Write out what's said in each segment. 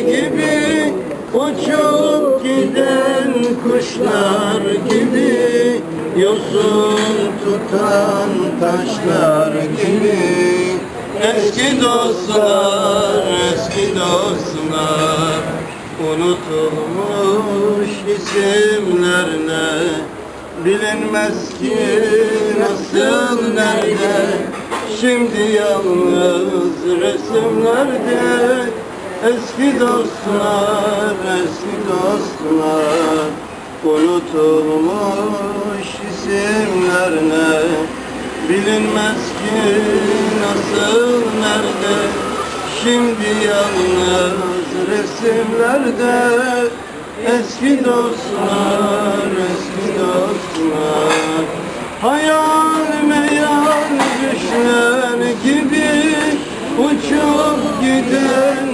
gibi Uçup giden kuşlar gibi Yosun tutan taşlar gibi. Eski dostlar, eski dostlar Unutulmuş isimler ne? Bilinmez ki nasıl nerede? Şimdi yalnız resimlerde Eski dostlar, eski dostlar Unutulmuş isimler ne Bilinmez ki nasıl nerede? Şimdi yalnız resimlerde Eski dostlar, eski dostlar. Hayal meyal düşler gibi Uçup giden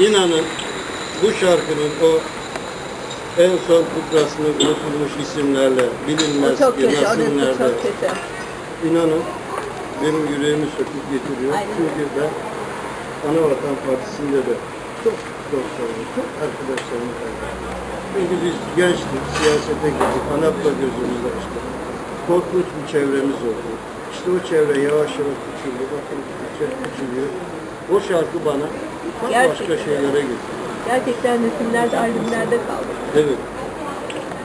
inanın bu şarkının o en son fıkrasını unutulmuş isimlerle bilinmez çok kötü, çok. İnanın benim yüreğimi söküp getiriyor. Aynen. Çünkü ben Anavatan Partisi'nde de çok dostlarım, çok arkadaşlarım. Çünkü biz gençtik, siyasete gittik, ANAP'la gözümüzü açtık. Korkunç bir çevremiz oldu. İşte o çevre yavaş yavaş küçüldü, bakın küçülüyor. O şarkı bana Gerçekten. şeylere getirdi. Gerçekten resimlerde, albümlerde kaldı. Evet.